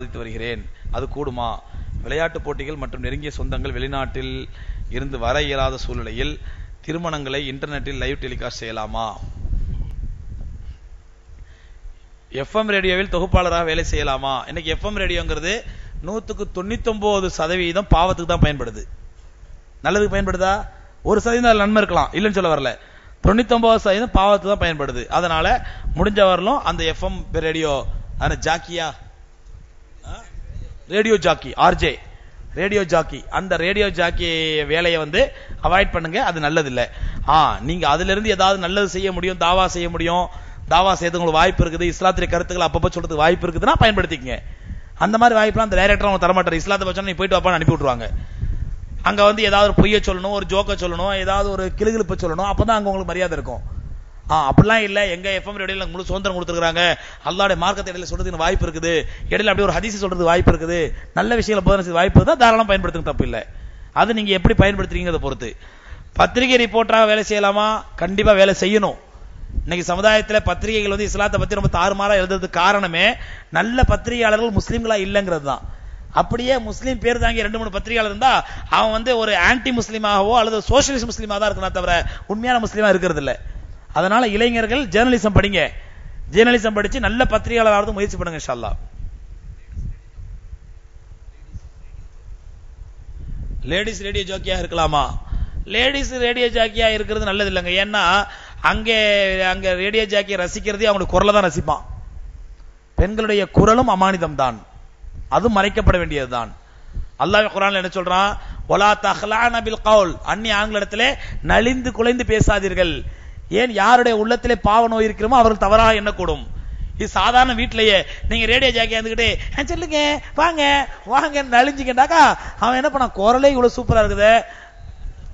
சம்பாதித்து வருகிறேன். அது கூடுமா? விளையாட்டு போட்டிகள் மற்றும் நெருங்கிய சொந்தங்கள் வெளிநாட்டில் இருந்து வர இயலாத சூழ்நிலையில் திருமணங்களை இன்டர்நெட்டில் லைவ் டெலிகாஸ்ட் செய்யலாமா? எஃப்எம் ரேடியோவில் தொகுப்பாளராக வேலை செய்யலாமா? இன்னைக்கு எஃப்எம் ரேடியோங்கிறது நூற்றுக்கு தொண்ணூத்தொம்பது சதவீதம் பாவத்துக்கு தான் பயன்படுது. நல்லதுக்கு பயன்படுதா? ஒரு சதவீதம் அதில் நன்மை இருக்கலாம். இல்லைன்னு சொல்ல வரல. தொண்ணூத்தொம்பது சதவீதம் பாவத்துக்கு தான் பயன்படுது. அதனால முடிஞ்ச வரலும் அந்த எஃப்எம் ரேடியோ அந்த ஜாக்கியா radio jockey RJ radio jockey அந்த ரேடியோ ஜாக்கி வேலையை வந்து அவாய்ட் பண்ணுங்க அது நல்லதில்லை. ஆ நீங்க அதுல இருந்து ஏதாவது நல்லது செய்ய முடியும் தாவா செய்ய முடியும் தாவா செய்யறது உங்களுக்கு வாய்ப்பு இருக்குது இஸ்லாத்திய கருத்துக்கள் அப்பப்போ சொல்றதுக்கு வாய்ப்பு இருக்குதுன்னா பயன்படுத்திக்கங்க. அந்த மாதிரி வாய்ப்புலாம் அந்த டைரக்டர் அவங்க தரமாட்டார். இஸ்லாத்தை பச்சா நீ போயிட்டு வாப்பான்னு அனுப்பி விட்டுருவாங்க. அங்க வந்து ஏதாவது ஒரு பொய்ய சொல்லணும் ஒரு ஜோக்க சொல்லணும் ஏதாவது ஒரு கிளுகிழுப்ப சொல்லணும் அப்பதான் அங்க உங்களுக்கு மரியாதை இருக்கும். ஆ அப்படிலாம் இல்லை. எங்க எஃப்எம் ரேடியோல முழு சுதந்திரம் கொடுத்துருக்காங்க அல்லாடைய மார்க்கத்தை இடையில சொல்றதுக்கு வாய்ப்பு இருக்குது. இடையில அப்படியே ஒரு ஹதீஸ் சொல்றது வாய்ப்பு இருக்குது. நல்ல விஷயங்களை போதனை செய்ய வாய்ப்பு தான் தாராளம் பயன்படுத்துங்க தப்பு இல்லை. அது நீங்க எப்படி பயன்படுத்துறீங்கிறத பொறுத்து. பத்திரிகை ரிப்போர்ட்டராக வேலை செய்யலாமா? கண்டிப்பா வேலை செய்யணும். இன்னைக்கு சமுதாயத்தில் பத்திரிகைகள் வந்து இஸ்லாத்தை பத்தி ரொம்ப தாறுமாறா எழுதுறதுக்கு காரணமே நல்ல பத்திரிகையாளர்கள் முஸ்லீம்களா இல்லைங்கிறது தான். அப்படியே முஸ்லீம் பேர் தாங்கி ரெண்டு மூணு பத்திரிகையாளர் இருந்தா அவன் வந்து ஒரு ஆன்டி முஸ்லீமாகவோ அல்லது சோசியலிஸ்ட் முஸ்லீமாக தான் இருக்கணும் தவிர உண்மையான முஸ்லீமா இருக்கிறது இல்லை. அதனால இளைஞர்கள் ஜேர்னலிசம் படிங்க. ஜேர்னலிசம் படிச்சு நல்ல பத்திரிகையாளர் ஆகிறது முயற்சி பண்ணுங்க லேடிஸ் ரேடியோ ஜாக்கியா இருக்கலாமா? லேடிஸ் ரேடியோ ஜாக்கியா இருக்கிறது நல்லது இல்லைங்க ஏன்னா அங்கே அங்க ரேடியோ ஜாக்கியை ரசிக்கிறதே அவங்களுக்கு குரலை தான் ரசிப்பான். பெண்களுடைய குரலும் அமானிதம் தான். அது மறைக்கப்பட வேண்டியதுதான் அல்லாஹ் குரான் என்ன சொல்றான்? ஒலா தஹ்லான பில் கவுல். அந்நிய ஆங்கிலத்திலே நலிந்து குலைந்து பேசாதீர்கள். ஏன் யாருடைய உள்ளத்திலே பாவ நோய் இருக்கிறோமோ அவர்கள் தவறாக எண்ணக்கூடும். இது சாதாரண வீட்டிலேயே. நீங்க ரேடியோ ஜாக்கி இருந்துகிட்டு சொல்லுங்க? வாங்க. வாங்க நலிஞ்சுக்கிட்டாக்கா அவன் என்ன பண்ணான்? குரலே இவ்வளவு சூப்பரா இருக்குது.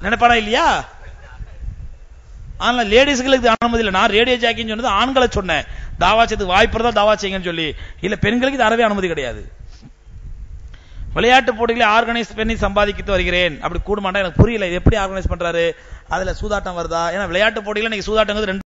நினைப்பானா இல்லையா? ஆனா லேடிஸ்களுக்கு அனுமதி இல்லை. நான் ரேடியோ ஜாக்கின்னு சொன்னது ஆண்களை சொன்னேன். தாவா செய்யறதுக்கு வாய்ப்பு இருந்தா தாவா செய்யுங்கன்னு சொல்லி. இல்ல பெண்களுக்கு இது அறவே அனுமதி கிடையாது. விளையாட்டு போட்டிகளை ஆர்கனைஸ் பண்ணி சம்பாதிக்கிட்டு வருகிறேன். அப்படி கூடுமாட்டா எனக்கு புரியல. இது எப்படி ஆர்கனைஸ் பண்றாரு? அதுல சூதாட்டம் வருதா? ஏன்னா விளையாட்டு போட்டியில நீங்க சூதாட்டம் ரெண்டு